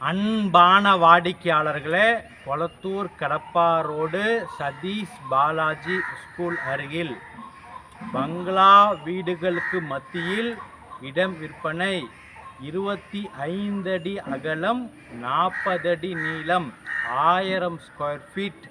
அன்பான வாடிக்கையாளர்களே Kolathur Kadapa road Satish Balaji school அருகில் பங்களா வீடுகளுக்கு மத்தியில் இடம் விற்பனை இருபத்தி ஐந்து அடி அகலம் நாற்பது அடி நீளம் ஆயிரம் ஸ்கொயர் ஃபீட்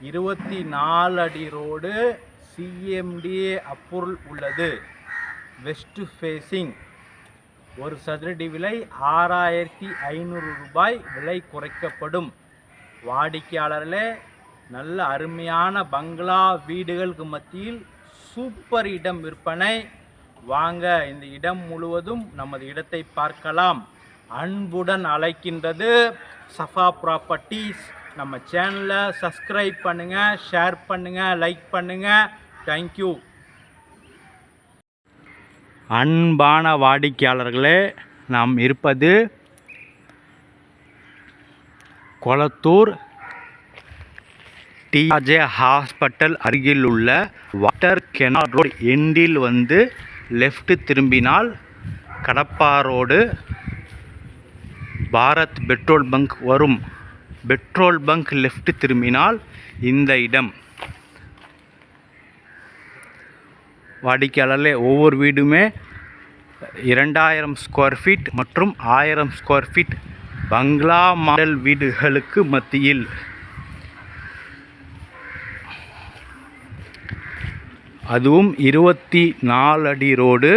இருபத்தி நாலு அடி ரோடு சிஎம்டிஏ அப்புருள் உள்ளது. வெஸ்ட் ஃபேஸிங் ஒரு சதுரடி விலை ஆறாயிரத்தி ஐநூறு ரூபாய் விலை குறைக்கப்படும். வாடிக்கையாளர்களே நல்ல அருமையான பங்களா வீடுகளுக்கு மத்தியில் சூப்பர் இடம் விற்பனை. வாங்க இந்த இடம் முழுவதும் நமது இடத்தை பார்க்கலாம். அன்புடன் அழைக்கின்றது சஃபா ப்ராப்பர்ட்டிஸ் நம்ம சேனலை சப்ஸ்கிரைப் பண்ணுங்கள் ஷேர் பண்ணுங்கள் லைக் பண்ணுங்கள் தேங்க்யூ அன்பான வாடிக்கையாளர்களே நாம் இருப்பது கொளத்தூர் டிஆர்ஜே ஹாஸ்பிட்டல் அருகில் உள்ள வாட்டர் கெனால் ரோடு. எண்டில் வந்து லெஃப்ட் திரும்பினால் Kadapa road Bharat petrol bunk வரும். பெட்ரோல் பங்க் லெஃப்ட் திரும்பினால் இந்த இடம். வாடிக்கையாளர்களே ஒவ்வொரு வீடுமே இரண்டாயிரம் ஸ்கொயர் ஃபீட் மற்றும் ஆயிரம் ஸ்கொயர் ஃபீட் பங்களா மாடல் வீடுகளுக்கு மத்தியில். அதுவும் இருபத்தி நாலு அடி ரோடு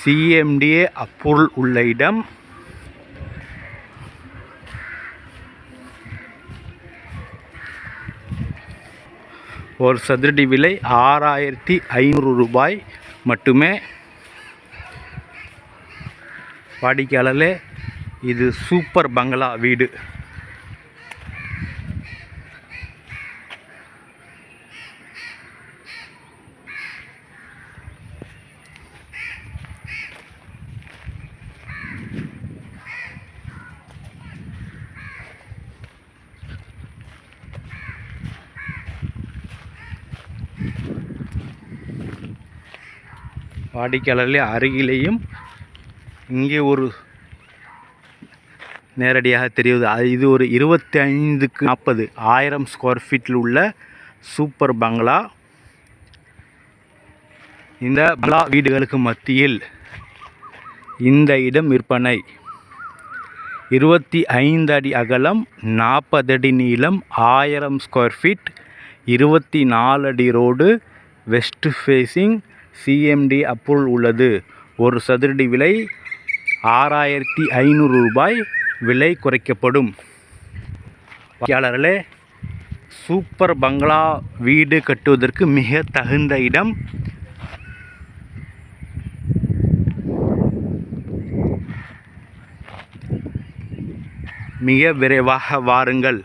சிஎம்டிஏ அப்ரூவல் உள்ள இடம். ஒரு சதுரடி விலை ஆறாயிரத்தி ஐநூறு ரூபாய் மட்டுமே. வாடிக்கையாளர்களே இது சூப்பர் பங்களா வீடு. வாடிக்கையாளர்களே அருகிலேயும் இங்கே ஒரு நேரடியாக தெரியுது அது இது ஒரு இருபத்தி ஐந்துக்கு நாற்பது ஆயிரம் ஸ்கொயர் ஃபீட்டில் உள்ள சூப்பர் பங்களா இந்த பங்களா வீடுகளுக்கு மத்தியில் இந்த இடம் விற்பனை. இருபத்தி ஐந்து அடி அகலம் நாற்பது அடி நீளம் ஆயிரம் ஸ்கொயர் ஃபீட் இருபத்தி நாலு அடி road west facing CMDA approval உள்ளது. ஒரு சதுரடி விலை ஆறாயிரத்தி ஐநூறு ரூபாய் விலை குறைக்கப்படும். வாக்கியாளர்களே சூப்பர் பங்களா வீடு கட்டுவதற்கு மிக தகுந்த இடம். மிக விரைவாக வாருங்கள்.